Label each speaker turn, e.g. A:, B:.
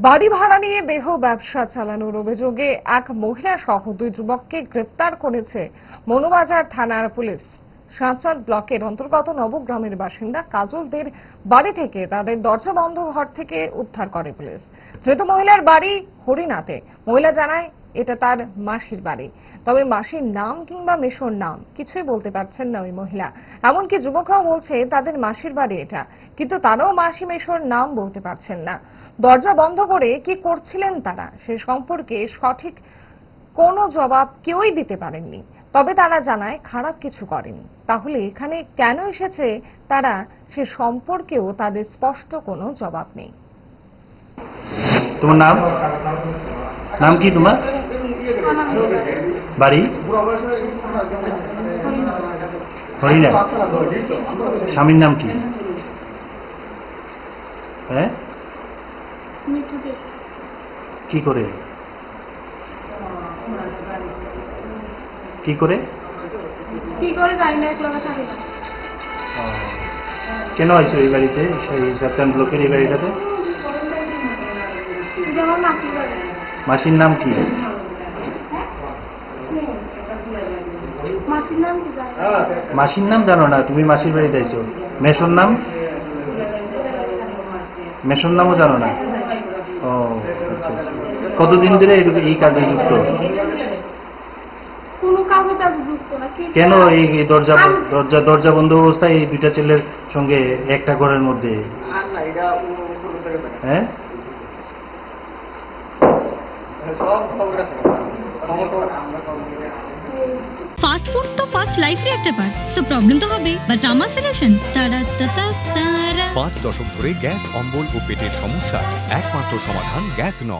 A: বাড়ি ভাড়া নিয়ে দেহ ব্যবসা চালানোর অভিযোগে এক মহিলা সহ দুই যুবককে গ্রেপ্তার করেছে মনোবাজার থানার পুলিশ। সাঁচার ব্লকের অন্তর্গত নবগ্রামের বাসিন্দা কাজলদের বাড়ি থেকে তাদের দরজা বন্ধ ঘর থেকে উদ্ধার করে পুলিশ। ধৃত মহিলার বাড়ি হরিনাথে। মহিলা জানায়, এটা তার মাসির বাড়ি। তবে মাসির নাম কিংবা মেশোর নাম কিছুই বলতে পারছেন না ওই মহিলা। এমনকি যুবকরাও বলছে, তাদের মাসির বাড়ি এটা। কিন্তু তারাও মাসি, মেশোর নাম বলতে পারছেন না। দরজা বন্ধ করে কি করছিলেন তারা? সে সম্পর্কে সঠিক কোনো জবাব কেউই দিতে পারেননি। তবে তারা জানায় খারাপ কিছু করেনি। তাহলে এখানে কেন এসেছে তারা সে সম্পর্কেও তাদের স্পষ্ট কোনো জবাব নেই।
B: তোমার নাম? নাম কি তোমার? বাড়ি? হরিণা স্বামীর নাম কি? হ্যাঁ? কি করে? কি করে?
C: কি করে জানি না একলা থাকি না।
B: কেন আইছো এই বাড়িতে সেই সাতটান ব্লকের এই বাড়িটাতে?
C: মাসির
B: নাম কি?
C: মাসির নাম। জানো না
B: তুমি মাসির বাড়িতে আইছো। মেশোর নাম? মেশোর নামও জানো না? ও আচ্ছা আচ্ছা। কতদিন ধরে এই কাজে যুক্ত?
C: কোনো কাগজ আজ যুক্ত না
B: কেন এই দরজা দরজা দরজা বন্ধ অবস্থায় এই দুইটা ছেলের সঙ্গে একটা ঘরের মধ্যে? হ্যাঁ?
D: ফাস্ট ফুড তো ফাস্ট লাইফের একটা পার্ট সো প্রবলেম তো হবে। বাট আমার সলিউশন তারা।
E: পাঁচ দশক ধরে গ্যাস অম্বল ও পেটের সমস্যা। একমাত্র সমাধান গ্যাস নল।